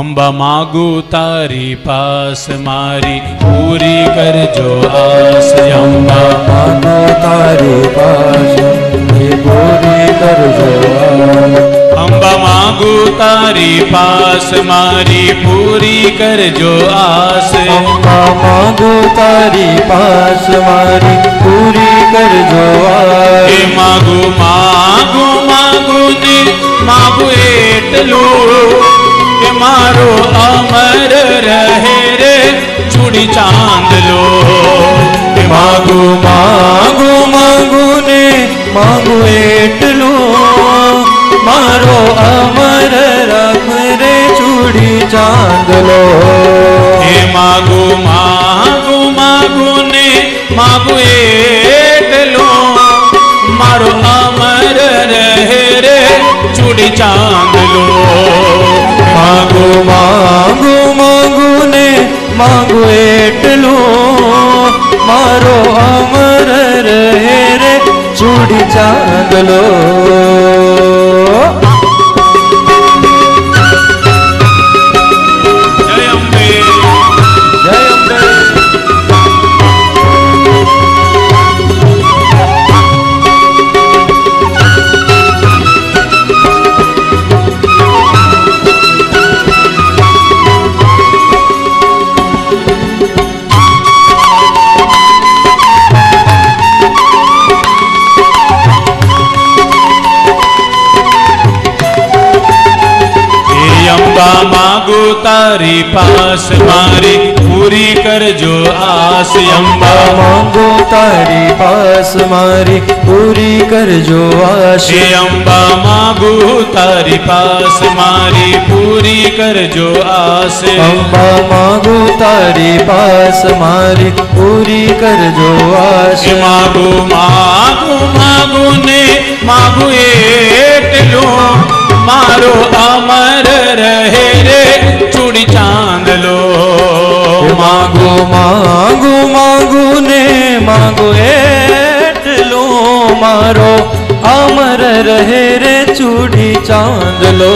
અંબા માગુ તારી પાસ મારી પૂરી કરજો આસ અંબા. માગુ તારી પાસ પૂરી કરજો અંબા માગુ તારી પાસ મારી પૂરી કરજો આસ. અંબા માગુ તારી પાસ મારી પૂરી કરજો એ માગુ માગુ માગુ ને માગુ એટલું. કે મારો અમર રહે રે ચૂડી ચાંદલો માગુ માગુ માગુ ને માગુ એટલું. મારો અમર રખ રે ચૂડી ચાંદલો હે માગુ માગુ માગુ ને માગુ એટલો. મારો અમર રહે રે ચૂડી ચાંદલો ચાંદલો હે અંબા માગુ તારી પાસ મારી પૂરી કરજો આસ અંબા માંગો તારી પાસ મારી પૂરી કરજો આશ હે અંબા માગુ તારી પાસ મારી પૂરી કરજો આસ અંબા માંગુ તારી પાસ મારી પૂરી કરજો આશ હે માગુ માગુ માગુ ને માગુ એટલું મારો અમર રહે રે, ચૂડી ચાંદલો માગો માગો માગો ને માગો એટલો મારો અમર રહે રે, ચૂડી ચાંદલો